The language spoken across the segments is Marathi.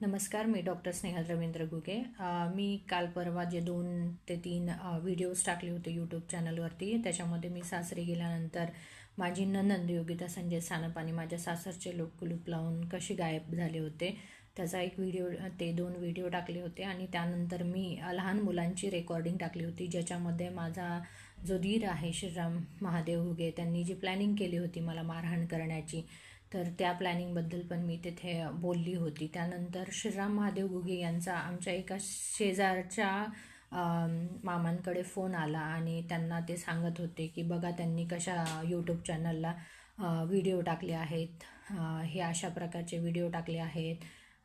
नमस्कार मी डॉक्टर स्नेहल रवींद्र घुगे. मी काल परवा जे दोन ते तीन व्हिडिओज टाकले होते यूट्यूब चॅनलवरती. त्याच्यामध्ये मी सासरी गेल्यानंतर माझी ननंद योगिता संजय सानप आणि माझ्या सासरचे लोक कुलूप लावून कसे गायब झाले होते त्याचा एक व्हिडिओ ते दोन व्हिडिओ टाकले होते आणि त्यानंतर मी लहान मुलांची रेकॉर्डिंग टाकली होती ज्याच्यामध्ये माझा जो धीर आहे श्रीराम महादेव हुगे त्यांनी जी प्लॅनिंग केली होती मला मारहाण करण्याची तर त्या प्लॅनिंगबद्दल पण मी तिथे बोलली होती. त्यानंतर श्रीराम महादेव गुगे यांचा आमच्या एका शेजारच्या मामांकडे फोन आला आणि त्यांना ते सांगत होते की बघा त्यांनी कशा यूट्यूब चॅनलला व्हिडिओ टाकले आहेत. हे अशा प्रकारचे व्हिडिओ टाकले आहेत.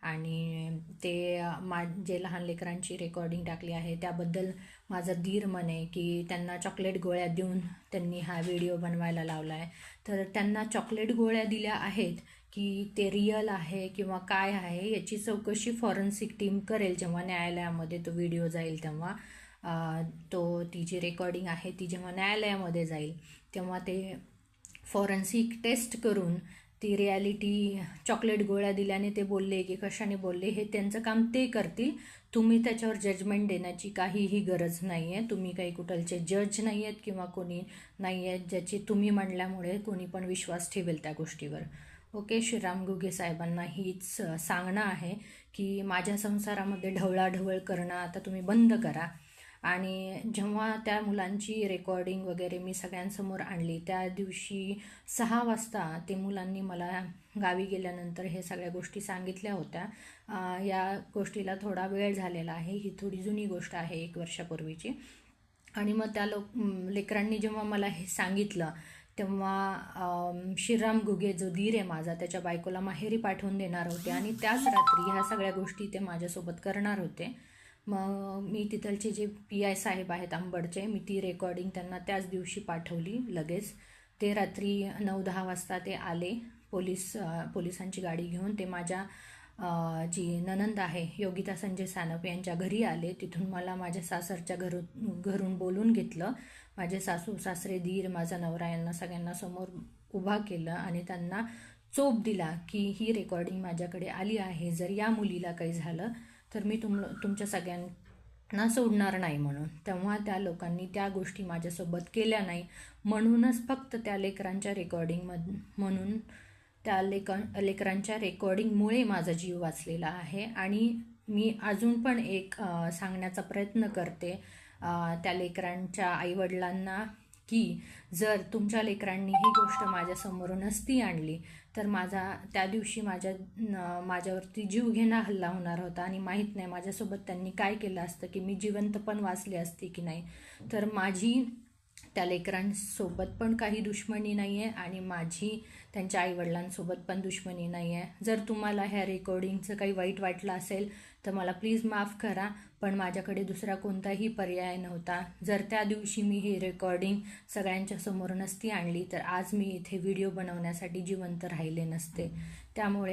आणि ते मा जे लहान लेकरांची रेकॉर्डिंग टाकली आहे त्याबद्दल माझा धीर म्हणे की त्यांना चॉकलेट गोळ्या देऊन त्यांनी हा व्हिडिओ बनवायला लावला आहे तर त्यांना चॉकलेट गोळ्या दिल्या आहेत की ते रिअल आहे किंवा काय आहे याची चौकशी फॉरेन्सिक टीम करेल जेव्हा न्यायालयामध्ये तो व्हिडिओ जाईल तेव्हा. तो ती जी रेकॉर्डिंग आहे ती जेव्हा न्यायालयामध्ये जाईल तेव्हा ते फॉरेन्सिक टेस्ट करून ती रियालिटी चॉकलेट गोळ्या दिल्याने ते बोलले की कशाने बोलले हे त्यांचं काम ते करतील. तुम्ही त्याच्यावर जजमेंट देण्याची काहीही गरज नाही आहे तुम्ही काही कुठलचे जज नाही आहेत किंवा कोणी नाही आहेत ज्याची तुम्ही म्हणल्यामुळे कोणी पण विश्वास ठेवेल त्या गोष्टीवर. ओके श्रीराम गुगे साहेबांना हीच सांगणं आहे की माझ्या संसारामध्ये ढवळाढवळ करणं आता तुम्ही बंद करा. आणि जेव्हा त्या मुलांची रेकॉर्डिंग वगैरे मी सगळ्यांसमोर आणली त्या दिवशी सहा वाजता ते मुलांनी मला गावी गेल्यानंतर हे सगळ्या गोष्टी सांगितल्या होत्या. या गोष्टीला थोडा वेळ झालेला आहे. ही थोडी जुनी गोष्ट आहे एक वर्षापूर्वीची. आणि मग त्या लोक लेकरांनी जेव्हा मला हे सांगितलं तेव्हा श्रीराम गुगे जो धीर आहे माझा त्याच्या बायकोला माहेरी पाठवून देणार होते. आणि त्याच रात्री ह्या सगळ्या गोष्टी ते माझ्यासोबत करणार होते. मग मी तिथलचे जे पी आय साहेब आहेत अंबडचे मी ती रेकॉर्डिंग त्यांना त्याच दिवशी पाठवली लगेच. ते रात्री नऊ दहा वाजता ते आले. पोलीस पोलिसांची गाडी घेऊन ते माझ्या जी ननंद आहे योगिता संजय सानप यांच्या घरी आले. तिथून मला माझ्या सासरच्या घरून घरून बोलून घेतलं. माझे सासू सासरे धीर माझा नवरा यांना सगळ्यांना समोर उभा केलं आणि त्यांना चोप दिला की ही रेकॉर्डिंग माझ्याकडे आली आहे. जर या मुलीला काही झालं तर मी तुम तुमच्या सगळ्यांना सोडणार नाही म्हणून. तेव्हा त्या लोकांनी त्या गोष्टी माझ्यासोबत केल्या नाही. म्हणूनच फक्त त्या लेकरांच्या रेकॉर्डिंगमध म्हणून त्या लेक लेकरांच्या रेकॉर्डिंगमुळे माझा जीव वाचलेला आहे. आणि मी अजून पण एक सांगण्याचा प्रयत्न करते त्या लेकरांच्या आईवडिलांना की जर तुमच्या लेकरांनी ही गोष्ट माझ्यासमोर नसती आणली तर माझा त्या दिवशी माझ्या माझ्यावरती जीवघेणा हल्ला होणार होता. आणि माहीत नाही माझ्यासोबत त्यांनी काय केलं असतं की मी जिवंत पण वाचले असते की नाही. तर माझी त्या लेकरांसोबत पण काही दुश्मनी नाही आहे आणि माझी त्यांच्या आईवडिलांसोबत पण दुश्मनी नाही आहे जर तुम्हाला ह्या रेकॉर्डिंगचं काही वाईट वाटलं असेल तर मला प्लीज माफ करा पण माझ्याकडे दुसरा कोणताही पर्याय नव्हता. जर त्या दिवशी मी ही रेकॉर्डिंग सगळ्यांच्या समोर नसती आणली तर आज मी इथे व्हिडिओ बनवण्यासाठी जिवंत राहिले नसते. त्यामुळे